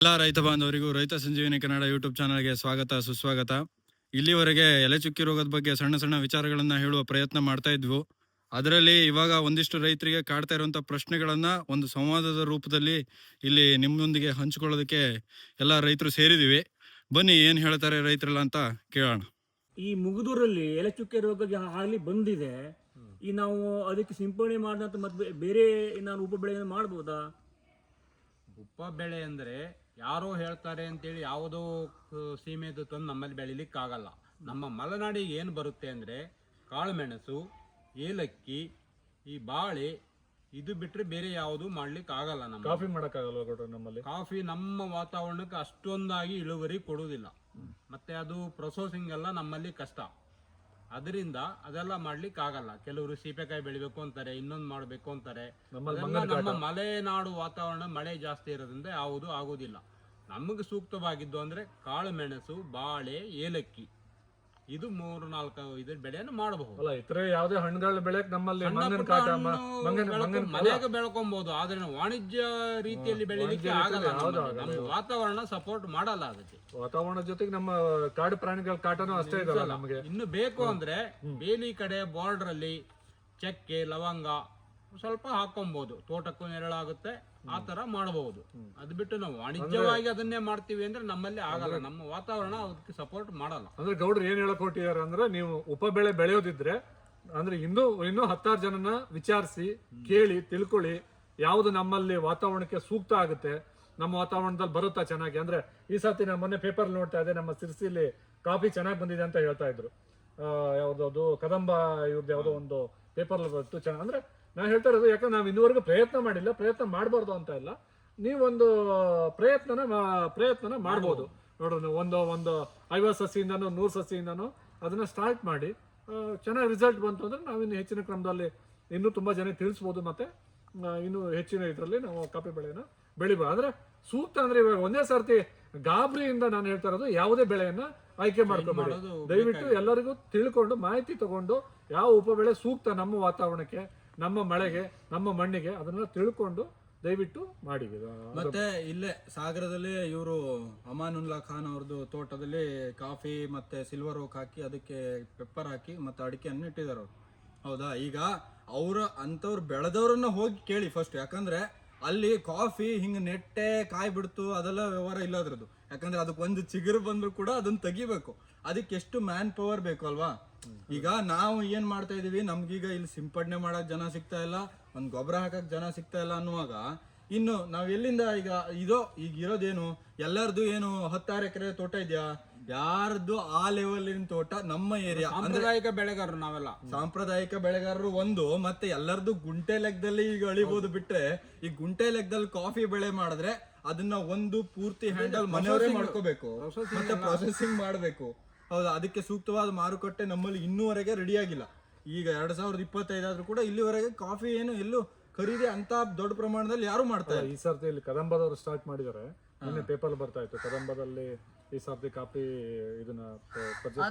ಎಲ್ಲ ರೈತ ಬಾಂಧವರಿಗೂ, ರೈತ ಸಂಜೀವಿನಿ ಕನ್ನಡ ಯೂಟ್ಯೂಬ್ ಚಾನಲ್ಗೆ ಸ್ವಾಗತ, ಸುಸ್ವಾಗತ. ಇಲ್ಲಿವರೆಗೆ ಎಲೆ ಚುಕ್ಕಿ ರೋಗದ ಬಗ್ಗೆ ಸಣ್ಣ ಸಣ್ಣ ವಿಚಾರಗಳನ್ನ ಹೇಳುವ ಪ್ರಯತ್ನ ಮಾಡ್ತಾ ಇದ್ವು. ಅದರಲ್ಲಿ ಇವಾಗ ಒಂದಿಷ್ಟು ರೈತರಿಗೆ ಕಾಡ್ತಾ ಇರುವಂಥ ಪ್ರಶ್ನೆಗಳನ್ನ ಒಂದು ಸಂವಾದದ ರೂಪದಲ್ಲಿ ಇಲ್ಲಿ ನಿಮ್ಮೊಂದಿಗೆ ಹಂಚಿಕೊಳ್ಳೋದಕ್ಕೆ ಎಲ್ಲ ರೈತರು ಸೇರಿದ್ದೀವಿ ಬನ್ನಿ, ಏನ್ ಹೇಳ್ತಾರೆ ರೈತರೆಲ್ಲ ಅಂತ ಕೇಳೋಣ. ಈ ಮುಗುದೂರಲ್ಲಿ ಎಲೆ ಚುಕ್ಕೆ ರೋಗ ಆಗಲಿ ಬಂದಿದೆ. ಈ ನಾವು ಅದಕ್ಕೆ ಸಿಂಪಡಣೆ ಮಾಡಿದಂತ ಮತ್ತೆ ಬೇರೆ ನಾನು ಉಪ ಬೆಳೆಯನ್ನು ಮಾಡ್ಬೋದಾ? ಉಪ ಬೆಳೆ ಅಂದರೆ ಯಾರೋ ಹೇಳ್ತಾರೆ ಅಂತೇಳಿ ಯಾವುದೋ ಸೀಮೆದು ತಂದು ನಮ್ಮಲ್ಲಿ ಬೆಳಿಲಿಕ್ಕಾಗಲ್ಲ. ನಮ್ಮ ಮಲೆನಾಡಿಗೆ ಏನು ಬರುತ್ತೆ ಅಂದರೆ ಕಾಳುಮೆಣಸು ಏಲಕ್ಕಿ ಈ ಬಾಳೆ ಇದು ಬಿಟ್ಟರೆ ಬೇರೆ ಯಾವುದು ಮಾಡ್ಲಿಕ್ಕೆ ಆಗಲ್ಲ ನಮ್ಮ ಕಾಫಿ ಮಾಡೋಕ್ಕಾಗಲ್ಲ ಗೌಡ್ರೆ ನಮ್ಮಲ್ಲಿ? ಕಾಫಿ ನಮ್ಮ ವಾತಾವರಣಕ್ಕೆ ಅಷ್ಟೊಂದಾಗಿ ಇಳುವರಿ ಕೊಡುವುದಿಲ್ಲ. ಮತ್ತೆ ಅದು ಪ್ರೊಸೆಸಿಂಗ್ ಎಲ್ಲ ನಮ್ಮಲ್ಲಿ ಕಷ್ಟ. ಅದರಿಂದ ಅದೆಲ್ಲ ಮಾಡ್ಲಿಕ್ಕೆ ಆಗಲ್ಲ. ಕೆಲವರು ಸೀಬೆಕಾಯಿ ಬೆಳಿಬೇಕು ಅಂತಾರೆ ಇನ್ನೊಂದು ಮಾಡಬೇಕು ಅಂತಾರೆ. ನಮ್ಮ ಮಲೆನಾಡು ವಾತಾವರಣ ಮಳೆ ಜಾಸ್ತಿ ಇರೋದ್ರಿಂದ ಯಾವುದು ಆಗುದಿಲ್ಲ. ನಮಗೆ ಸೂಕ್ತವಾಗಿದ್ದು ಅಂದ್ರೆ ಕಾಳು ಮೆಣಸು ಬಾಳೆ ಏಲಕ್ಕಿ. ಇದು ಮೂರು ನಾಲ್ಕು ಇದ್ ಬೆಳೆಯನ್ನು ಮಾಡಬಹುದು. ಅಲ್ಲ ಇತರೆ ಯಾವ್ದೇ ಹಣ್ಣುಗಳ ಬೆಳೆಯಕ್ ನಮ್ಮಲ್ಲಿ ಮಂಗನ ಕಾಟ ಮನೆಯಾಗ ಬೆಳ್ಕೊಬಹುದು ಆದ್ರೆ ವಾಣಿಜ್ಯ ರೀತಿಯಲ್ಲಿ ಬೆಳಿಲಿಕ್ಕೆ. ಆಗಲ್ಲ. ನಮ್ಮ ವಾತಾವರಣ ಸಪೋರ್ಟ್ ಮಾಡಲ್ಲ ಅದಕ್ಕೆ. ವಾತಾವರಣ ಜೊತೆಗೆ ನಮ್ಮ ಕಾಡು ಪ್ರಾಣಿಗಳ ಕಾಟನೂ ಅಷ್ಟೇ ಇದೆ ನಮಗೆ. ಇನ್ನು ಬೇಕು ಅಂದ್ರೆ ಬೇಲಿ ಕಡೆ ಬಾರ್ಡರ್ ಅಲ್ಲಿ ಚಕ್ಕೆ ಲವಂಗ ಸ್ವಲ್ಪ ಹಾಕೊಬಹುದು ತೋಟಕ್ಕೂ ನೆರಳಾಗುತ್ತೆ. ಆ ತರ ಮಾಡಬಹುದು. ಅದು ಬಿಟ್ಟು ನಾವು ವಾಣಿಜ್ಯವಾಗಿ ಅದನ್ನೇ ಮಾಡ್ತೀವಿ ಅಂದ್ರೆ ನಮ್ಮಲ್ಲಿ ಆಗಲ್ಲ. ನಮ್ಮ ವಾತಾವರಣ ಅದಕ್ಕೆ ಸಪೋರ್ಟ್ ಮಾಡಲ್ಲ. ಅಂದ್ರೆ ಗೌಡ್ರು ಏನ್ ಹೇಳಕ್ ಅಂದ್ರೆ ನೀವು ಉಪ ಬೆಳೆ ಬೆಳೆಯೋದಿದ್ರೆ ಅಂದ್ರೆ ಇನ್ನೂ ಇನ್ನೂ ಹತ್ತಾರು ಜನನ ವಿಚಾರಿಸಿ ಕೇಳಿ ತಿಳ್ಕೊಳ್ಳಿ. ಯಾವ್ದು ನಮ್ಮಲ್ಲಿ ವಾತಾವರಣಕ್ಕೆ ಸೂಕ್ತ ಆಗುತ್ತೆ ನಮ್ಮ ವಾತಾವರಣದಲ್ಲಿ ಬರುತ್ತಾ ಚೆನ್ನಾಗಿ? ಅಂದ್ರೆ ಈ ಸರ್ತಿ ನಾನು ಮೊನ್ನೆ ಪೇಪರ್ ನೋಡ್ತಾ ಇದ್ದೆ ನಮ್ಮ ಸಿರ್ಸಿಲಿ ಕಾಫಿ ಚೆನ್ನಾಗಿ ಬಂದಿದೆ ಅಂತ ಹೇಳ್ತಾ ಇದ್ರು. ಯಾವ್ದಾದ್ರು ಕದಂಬ ಇವ್ರದ್ದು ಯಾವ್ದೋ ಒಂದು ಪೇಪರ್ ಚೆನ್ನಾಗಿ ಅಂದ್ರೆ ನಾನು ಹೇಳ್ತಾ ಇರೋದು ಯಾಕಂದ್ರೆ ನಾವು ಇನ್ನೂವರೆಗೂ ಪ್ರಯತ್ನ ಮಾಡಿಲ್ಲ ಪ್ರಯತ್ನ ಮಾಡಬಾರ್ದು ಅಂತ ಇಲ್ಲ. ನೀವೊಂದು ಪ್ರಯತ್ನನ ಪ್ರಯತ್ನನ ಮಾಡ್ಬೋದು. ನೋಡ್ರಿ ನೀವು ಒಂದು ಒಂದು ಐವತ್ತು ಸಸಿಯಿಂದನೋ ನೂರು ಸಸಿಯಿಂದನೋ ಅದನ್ನ ಸ್ಟಾರ್ಟ್ ಮಾಡಿ ಚೆನ್ನಾಗಿ ರಿಸಲ್ಟ್ ಬಂತು ಅಂದ್ರೆ ನಾವಿನ್ನು ಹೆಚ್ಚಿನ ಕ್ರಮದಲ್ಲಿ ಇನ್ನೂ ತುಂಬಾ ಜನ ತಿಳಿಸ್ಬೋದು ಮತ್ತೆ ಇನ್ನೂ ಹೆಚ್ಚಿನ ಇದರಲ್ಲಿ ನಾವು ಕಾಫಿ ಬೆಳೆಯನ್ನು ಬೆಳಿಬೋದು. ಆದ್ರೆ ಸೂಕ್ತ ಅಂದ್ರೆ ಇವಾಗ ಒಂದೇ ಸರ್ತಿ ಗಾಬರಿಯಿಂದ ನಾನು ಹೇಳ್ತಾ ಇರೋದು ಯಾವುದೇ ಬೆಳೆಯನ್ನ ಆಯ್ಕೆ ಮಾಡ್ಕೊಬೇಡಿ. ಮಾಡೋದು ದಯವಿಟ್ಟು ಎಲ್ಲರಿಗೂ ತಿಳ್ಕೊಂಡು ಮಾಹಿತಿ ತಗೊಂಡು ಯಾವ ಉಪಬೆಳೆ ಸೂಕ್ತ ನಮ್ಮ ವಾತಾವರಣಕ್ಕೆ ನಮ್ಮ ಮಳೆಗೆ, ನಮ್ಮ ಮಣ್ಣಿಗೆ ಅದನ್ನ ತಿಳ್ಕೊಂಡು ದಯವಿಟ್ಟು ಮಾಡಿ ಮತ್ತೆ ಇಲ್ಲೇ ಸಾಗರದಲ್ಲಿ ಇವರು ಅಮಾನುಲ್ಲಾ ಖಾನ್ ಅವ್ರದ್ದು ತೋಟದಲ್ಲಿ ಕಾಫಿ ಮತ್ತೆ ಸಿಲ್ವರ್ ಓಕ್ ಹಾಕಿ ಅದಕ್ಕೆ ಪೆಪ್ಪರ್ ಹಾಕಿ ಮತ್ತೆ ಅಡಿಕೆಯನ್ನು ಇಟ್ಟಿದ್ದಾರೆ ಅವ್ರು. ಹೌದಾ? ಈಗ ಅವ್ರ ಅಂಥವ್ರು ಬೆಳೆದವ್ರನ್ನ ಹೋಗಿ ಕೇಳಿ ಫಸ್ಟ್ ಯಾಕಂದ್ರೆ ಅಲ್ಲಿ ಕಾಫಿ ಹಿಂಗ ನೆಟ್ಟೆ ಕಾಯಿ ಬಿಡ್ತು, ಅದೆಲ್ಲ ವ್ಯವಹಾರ ಇಲ್ಲ ಅದ್ರದ್ದು. ಯಾಕಂದ್ರೆ ಅದಕ್ಕೆ ಒಂದು ಚಿಗುರು ಬಂದ್ರು ಕೂಡ ಅದನ್ನ ತೆಗಿಬೇಕು. ಅದಕ್ಕೆ ಎಷ್ಟು ಮ್ಯಾನ್ ಪವರ್ ಬೇಕು ಅಲ್ವಾ? ಈಗ ನಾವು ಏನ್ ಮಾಡ್ತಾ ಇದೀವಿ? ನಮ್ಗೀಗ ಇಲ್ಲಿ ಸಿಂಪಡಣೆ ಮಾಡಕ್ ಜನ ಸಿಗ್ತಾ ಇಲ್ಲ ಒಂದ್ ಗೊಬ್ಬರ ಹಾಕಕ್ ಜನ ಸಿಗ್ತಾ ಇಲ್ಲ ಅನ್ನುವಾಗ ಇನ್ನು ನಾವ್ ಎಲ್ಲಿಂದ ಈಗ ಇದೋ ಈಗ ಇರೋದೇನು? ಎಲ್ಲಾರ್ದು ಏನು ಹತ್ತಾರು ಎಕರೆ ತೋಟ ಇದೆಯಾ? ಯಾರ್ದು ಆ ಲೆವೆಲಿನ ತೋಟ? ನಮ್ಮ ಏರಿಯಾ ಸಾಂಪ್ರದಾಯಿಕ ಬೆಳೆಗಾರರು ನಾವೆಲ್ಲ. ಸಾಂಪ್ರದಾಯಿಕ ಬೆಳೆಗಾರರು ಒಂದು ಮತ್ತೆ ಎಲ್ಲರದು ಗುಂಟೆ ಲೆಕ್ಕದಲ್ಲಿ ಈಗ ಅಳಿಬಹುದು ಬಿಟ್ರೆ ಈ ಗುಂಟೆ ಲೆಕ್ಕದಲ್ಲಿ ಕಾಫಿ ಬೆಳೆ ಮಾಡಿದ್ರೆ ಅದನ್ನ ಒಂದು ಪೂರ್ತಿ ಹ್ಯಾಂಡಲ್ ಮನೆಯವರೇ ಮಾಡ್ಕೋಬೇಕು. ಮತ್ತೆ ಪ್ರೊಸೆಸಿಂಗ್ ಮಾಡಬೇಕು. ಹೌದಾ ಅದಕ್ಕೆ ಸೂಕ್ತವಾದ ಮಾರುಕಟ್ಟೆ ನಮ್ಮಲ್ಲಿ ಇನ್ನೂವರೆಗೆ ರೆಡಿ ಆಗಿಲ್ಲ. ಈಗ ಎರಡ್ ಸಾವಿರದ ಇಪ್ಪತ್ತೈದಾದ್ರೂ ಕೂಡ ಇಲ್ಲಿವರೆಗೆ ಕಾಫಿ ಏನು ಎಲ್ಲೂ ಖರೀದಿ ಅಂತ ದೊಡ್ಡ ಪ್ರಮಾಣದಲ್ಲಿ ಯಾರು ಮಾಡ್ತಾರೆ ಇಲ್ಲ. ಈ ಸರ್ತಿ ಇಲ್ಲಿ ಕದಂಬದವರು ಸ್ಟಾರ್ಟ್ ಮಾಡಿದ್ದಾರೆ. ನಿನ್ನೆ ಪೇಪರ್ ಬರ್ತಾ ಇತ್ತು ಕದಂಬದಲ್ಲಿ ಈ ಸರ್ತಿ ಕಾಫಿ ಇದನ್ನ purchase.